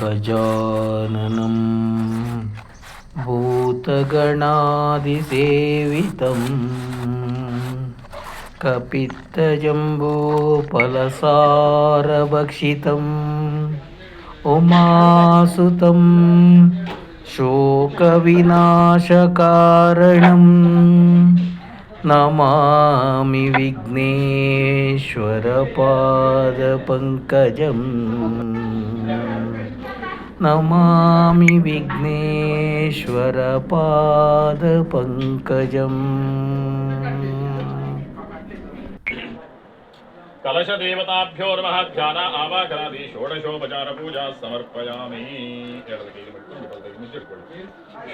गजाननं भूतगणादिसेवितं कपित्तजम्बूफलसारभक्षितम् उमासुतं शोकविनाशकारणं नमामि विघ्नेश्वरपादपङ्कजम् నమామి విఘ్నేశ్వర పాద పంకజం. కలశ దేవతాభ్యో నమ. ధ్యాన ఆవాహనాది షోడశోపచార పూజా సమర్పయామి.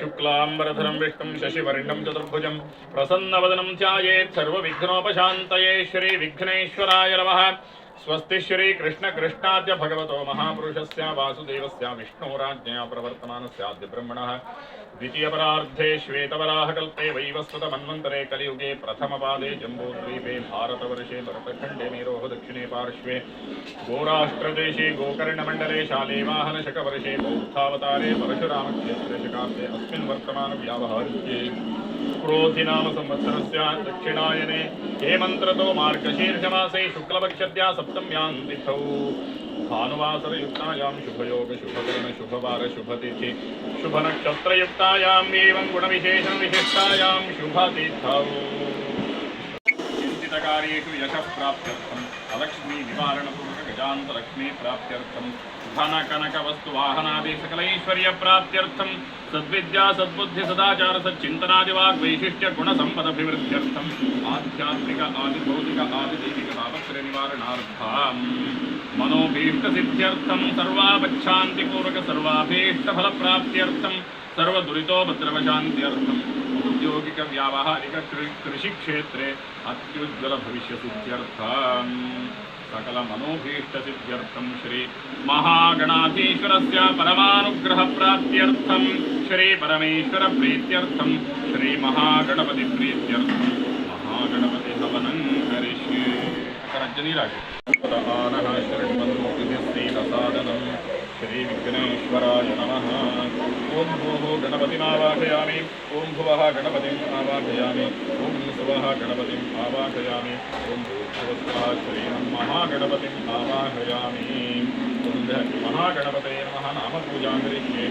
శుక్లాంబరధరం విష్ణుం శశివర్ణం చతుర్భుజం. ప్రసన్నవదనం ధ్యాయేత్ సర్వ విఘ్నోపశాంతయే శ్రీ విఘ్నేశ్వరాయ నమ. स्वस्ति श्री कृष्ण कृष्णाद्य भगवतो महापुरुषस्य, वासुदेवस्य, विष्णुराज्ञया प्रवर्तमानस्य आद्य ब्रह्मणः। द्वितीयपरार्धे श्वेतवराहकल्पे वैवस्वतमन्वन्तरे कलियुगे प्रथमपादे जम्बूद्वीपे भारतवर्षे भरतखण्डे मेरोः दक्षिणे पार्श्वे। गोराष्ट्रदेशे गोकर्णमण्डले शालेवाहनशकवर्षे बौद्धावतारे परशुरामक्षेत्रशकाब्दे अस्मिन् वर्तमानव्यावहार्ये क्रोधिनाम संवत्सरस्य दक्षिणायने हेमन्त्रतो मार्गशीर्षमासे शुक्लपक्षद्या सप्तम्यां तिथौ भानुवासरयुक्तायां शुभयोग शुभकर्ण शुभवार शुभतिथि। शुभनक्षत्रयुक्तायाम् एवं गुणविशेषणविशिष्टायां शुभतिथौ। चिन्तितकार्येषु यशः प्राप्त्यर्थम्। अलक्ष्मी निवारणपूर्वक गजान्तलक्ष्मी प्राप्त्यर्थं धनकनकवस्तुवाहनादि सकलैश्वर्यप्राप्त्यर्थं सद्विद्या, सद्बुद्धि, सदाचार सच्चिन्तनादिवाग्वैशिष्ट्य गुणसम्पदभिवृद्ध्यर्थम् आध्यात्मिक, आदिभौतिक, आदिदैविक तापत्रय निवारणार्थम् मनोभीष्टसिद्ध्यर्थं सर्वापच्छान्तिपूर्वक सर्वाभीष्टफलप्राप्त्यर्थं। सर्वदुरितोपद्रवशान्त्यर्थम्। औद्योगिक व्यावहारिक कृ- कृषिक्षेत्रे अत्युज्ज्वलभविष्यसिद्ध्यर्थम्। सकलमनोभीष्टसिद्ध्यर्थं श्री महागणाधीश्वरस्य परमानुग्रहप्राप्त्यर्थं श्री परमेश्वरप्रीत्यर्थं श्रीमहागणपतिप्रीत्यर्थं महागणपति हवनं करिष्ये करञ्जनीराजु श्रीविघ्नेश्वराय नमः। ॐ भोः गणपतिमावाहयामि ॐ भुवः गणपतिम् आवाहयामि ॐ सुवः गणपतिम् ॐ भूर्भुवस्वः श्रीमन् महागणपतिम् आवाहयामि। महागणपते नमः नामपूजां करिष्ये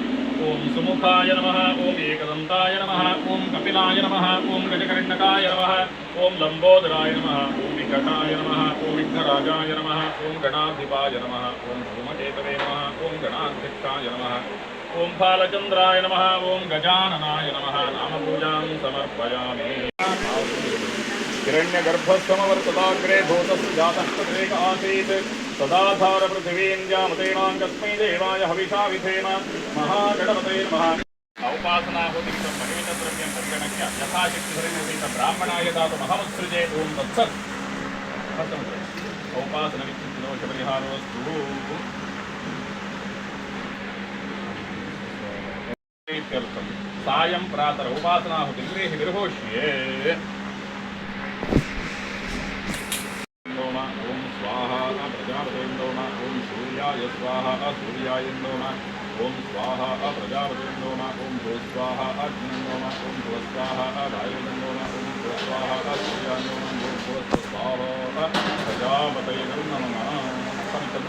ॐ सुमुखाय नमः। ॐ एकदन्ताय नमः। ॐ कपिलाय नमः। ॐ गजकर्णकाय नमः। ॐ लम्बोदराय नमः। ॐ विकटाय नमः। ॐ विघ्नराजाय नमः। ॐ गणाधिपाय नमः। ॐ धूमकेतवे नमः। गणाध्यक्षाय नमः ॐ फालचन्द्राय नमः ॐ गजाननाय नमः नामपूजां समर्पयामि हिरण्यगर्भस्वमवर्तताग्रे भूतस्य जातः तद्रेक आसीत् तदाधार पृथिवीं जामतेनाङ्गस्मै देवाय हविषा विधेम महागणपते नमः औपासनाहुतिं महेशद्रव्यं परिगणस्य यथाशक्तिधरिणीत ब्राह्मणाय दातुमहमुत्सृजे ॐ तत्सत् औपासनविच्छिन्नदोषपरिहारोऽस्तु इत्यर्थं ప్రీత్యర్థం సాయం ప్రాతర ఉపాసనాహుతి గృహి నిర్హోష్యే. ఓం స్వాహ ప్రజాపతిండోమ ఓం సూర్యాయ స్వాహ సూర్యాయండోమ ఓం స్వాహ ప్రజాపతిండోమ ఓం భూస్వాహ అగ్నిండోమ ఓం భూస్వాహ వాయుండోమ ఓం భూస్వాహ సూర్యాండోమ ఓం భూస్వాహ ప్రజాపతైరం నమ. సమితం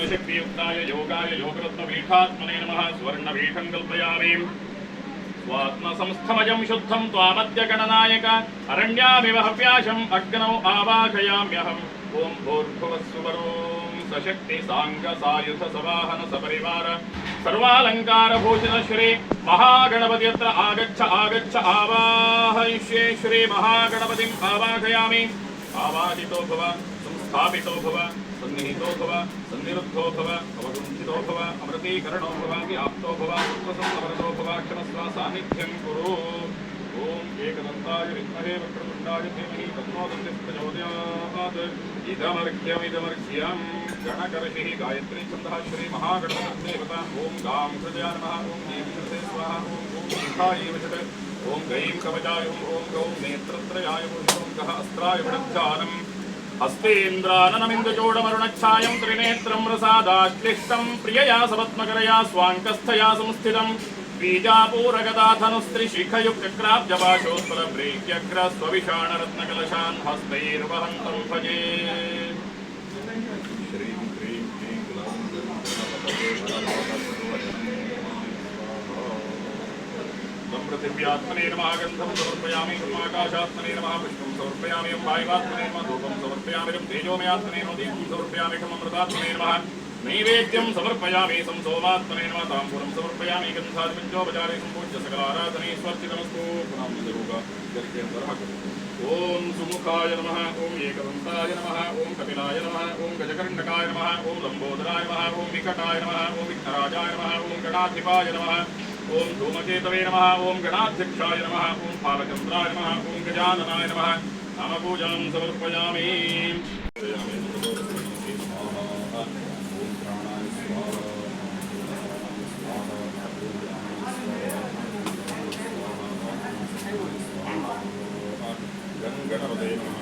गुणशक्तियुक्ताय योगाय योगरत्नपीठात्मने नमः, स्वर्णपीठं कल्पयामि। स्वात्मसंस्थमजं शुद्धं त्वामद्य गणनायक अरण्यामिव अग्नौ आवाहयाम्यहम् ॐ भूर्भुवस्सुवरों सशक्ति साङ्ग सायुध सवाहन सपरिवार सर्वालङ्कारभूषित श्री महागणपति अत्र आगच्छ आगच्छ, आवाहयिष्ये श्री आवाहयामि आवाहितो भव। संस्थापितो भव सन्निहितो भव सन्निरुद्धो भव अवगुण्ठितो भव अमृतीकरणो भव व्याप्तो भव पुत्रसंसमरतो भव क्षमस्व सान्निध्यं कुरु ॐ एकदन्ताय विद्महे वक्रतुण्डाय धीमहि तन्नो दन्तिः प्रचोदयात् इदमर्घ्यमिदमर्घ्यं गणकर्षिः गायत्री छन्दः श्रीमहागणपतिर्देवता ॐ गां हृदया नमः ॐ ऐं हृदये स्वाहा ॐ ॐ शिखायै वषट् ॐ गैं कवचाय ॐ ॐ गौं नेत्रत्रयाय ॐ ॐ गः अस्त्राय विडध्यानम् హస్తేంద్రాననమిందచోడమరుణఛాయం త్రినేత్రం రసాదాక్లిష్టం ప్రియయా సపత్మకరయా స్వాంకస్థయా సంస్థితం బీజాపూరగదాధనుస్త్రిశిఖయుక్రాబ్జవాశోత్పలప్రేక్యగ్రస్వవిషాణరత్నకలశాన్ హస్తైర్వహంతం భజే पृथिव्यात्मने नमः, गन्धं समर्पयामि ब्रह्माकाशात्मने नमः, पुष्पं समर्पयामि वायुवात्मने नमः, धूपं समर्पयामि तेजोमयात्मने नमः दीपं समर्पयामि अमृतात्मने नमः, नैवेद्यं समर्पयामि, सं सोमात्मने नमः, ताम्बूलं समर्पयामि गन्धादिपञ्चोपचारे सम्पूज्य सकलाराधने स्वस्तिनमस्तु पुनः ॐ सुमुखाय नमः, ॐ एकदन्ताय नमः, ॐ कपिलाय नमः, ॐ गजकर्णकाय नमः, ॐ लम्बोदराय नमः, ॐ विकटाय नमः, ॐ विघ्नराजाय नमः, ॐ गणाधिपाय नमः ఓం ధూమకేతవే నమ ఓం గణాధ్యక్షాయ నమ ఓం పాలచంద్రాయ నమ ఓం గజాననాయ నమ నామపూజాం సమర్పయామి. గణపదే నమ